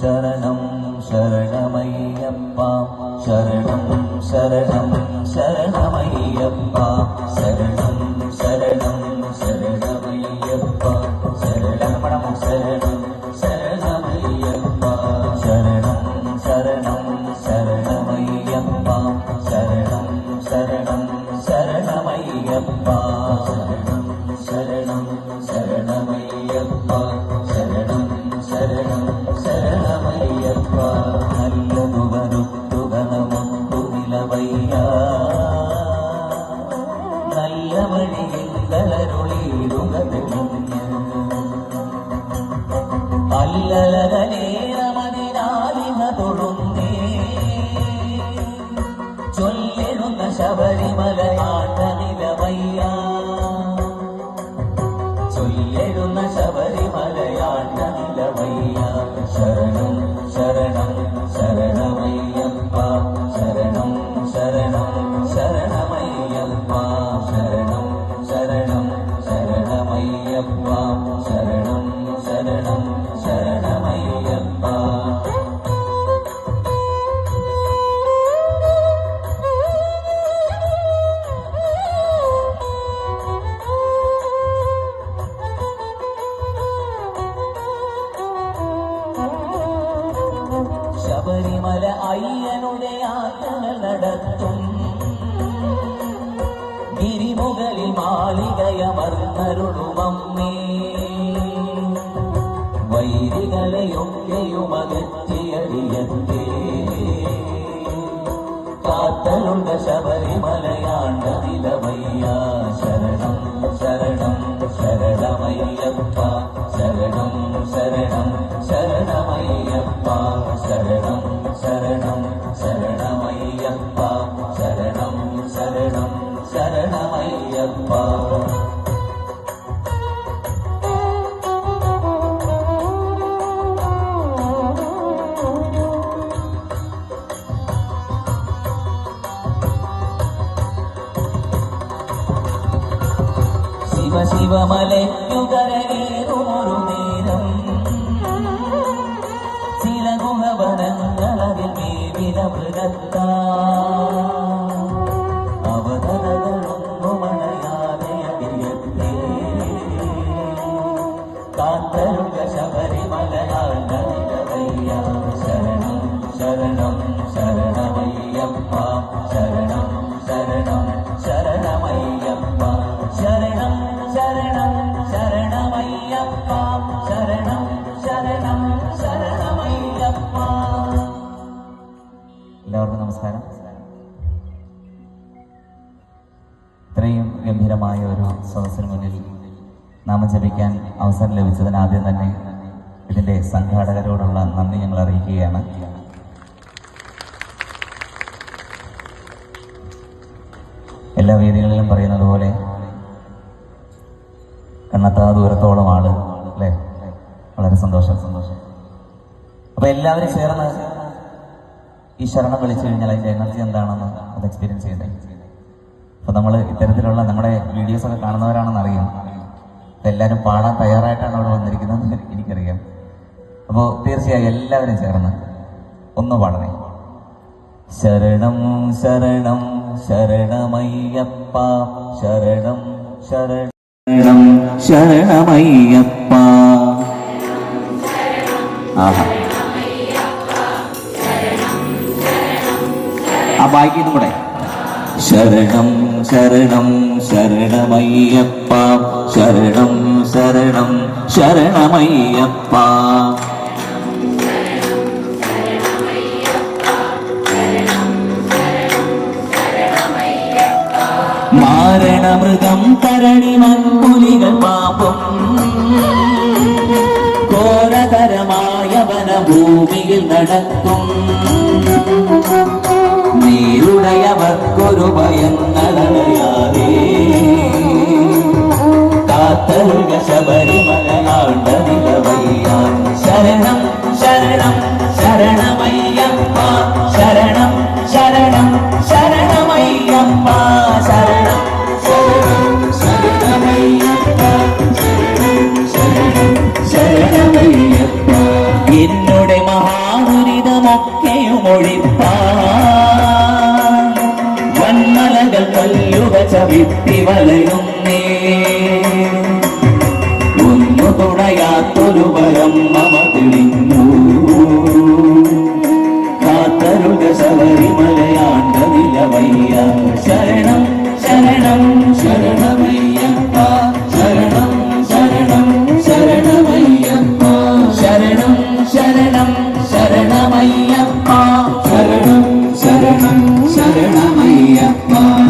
ശരണം അല്ലലകലേറമതിനാലിമ തൊഴുന്നേ ചൊല്ലിടുന്ന ശബരിമലയാട്ട നിലവയ്യ ചൊല്ലിടുന്ന ശബരിമലയാട്ട നിലവയ്യ ശരണം ശരണം ശരണമയ്യപ്പ ശരണം ശരണം ശരണമയ്യപ്പ ശരണം ശരണം ശരണമയ്യപ്പ திரிமுகளில் மாளிகையமர்ந்தருளும் அம்மே வைரிகளையொக்கையும் அகற்றியடியந்தே காத்தலுண்ட சபரிமலைய ശരണമയ്യപ്പ ശിവ ശിവമലയ്ക്കുകരേറുമൊരു നേരം. ചില ഗുണവനങ്ങളതിൽ മൃഗത്ത എല്ലാവർക്കും നമസ്കാരം. ഇത്രയും ഗംഭീരമായ ഒരു സദസ്സിന് മുന്നിൽ നാമം ജപിക്കാൻ അവസരം ലഭിച്ചതിന് ആദ്യം തന്നെ ഇതിന്റെ സംഘാടകരോടുള്ള നന്ദി ഞങ്ങൾ അറിയിക്കുകയാണ്. എല്ലാ വേദികളിലും പറയുന്നത് പോലെ കണ്ണത്താ ദൂരത്തോളം ആൾ അല്ലേ? വളരെ സന്തോഷം. സന്തോഷം അപ്പൊ എല്ലാവരും ചേർന്ന് ഈ ശരണം വിളിച്ചു കഴിഞ്ഞാൽ അതിന്റെ എനർജി എന്താണെന്ന് അത് എക്സ്പീരിയൻസ് ചെയ്യുന്നത് അപ്പോൾ നമ്മൾ ഇത്തരത്തിലുള്ള നമ്മുടെ വീഡിയോസ് ഒക്കെ കാണുന്നവരാണെന്ന് അറിയാം. എല്ലാവരും പാടാൻ തയ്യാറായിട്ടാണ് അവിടെ വന്നിരിക്കുന്നത് എനിക്കറിയാം. അപ്പോൾ തീർച്ചയായും എല്ലാവരും ചേർന്ന് ഒന്ന് പാടണേ. ശരണം ശരണം ശരണമയ്യപ്പ ശരണം ശരണം ശരണമയ്യപ്പ. ആഹാ. ആ ബാക്കിന്നും കൂടെ ശരണം ശരണം ശരണമയ്യപ്പ. ശരണം ശരണം ശരണമയ്യപ്പ. മാരണമൃഗം കരണി മൺപുലികൾ പാപം. ഘോരതരമായ വനഭൂമിയിൽ നടക്കും. നീരുടയവർക്കൊരു ഭയങ്ങളടയാതെ കാത്തരുക ശബരിമലയാണ്ട നിലവയ്യാൻ ശരണം ശരണം ശരണമയ്യപ്പ ശരണം ശരണം ശരണമയ്യപ്പ ശരണം ശരണം ശരണമയ്യപ്പ ശരണം ചവിട്ടി വലയുന്നേ ഒന്നു തുണയാത്തൊരു വരം മമ തെളിഞ്ഞു. കാത്തരുക ശബരിമലയാണ്ട നിലവയ്യ ശരണം ശരണം ശരണമയ്യപ്പ. ശരണം ശരണം ശരണമയ്യപ്പ. ശരണം ശരണം ശരണമയ്യപ്പ. ശരണം ശരണം ശരണമയ്യപ്പ.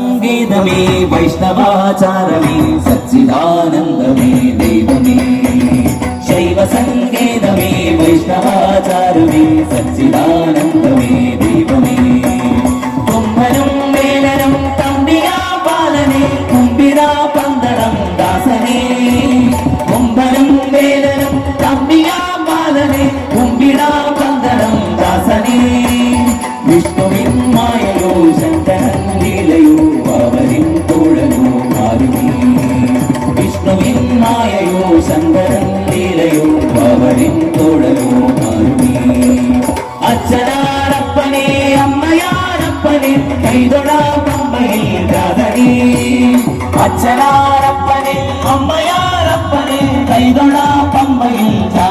సంగీతమే వైష్ణవాచారమే సచ్చిదానందమే దైవమే శైవ సంగీతమే వైష్ణవాచారమే సచ్చిదానందమే கைதொடா பம்பையில் காதலி அச்சனாரப்பனே அம்மையாரப்பனே கைதொடா பம்பையில் காதலி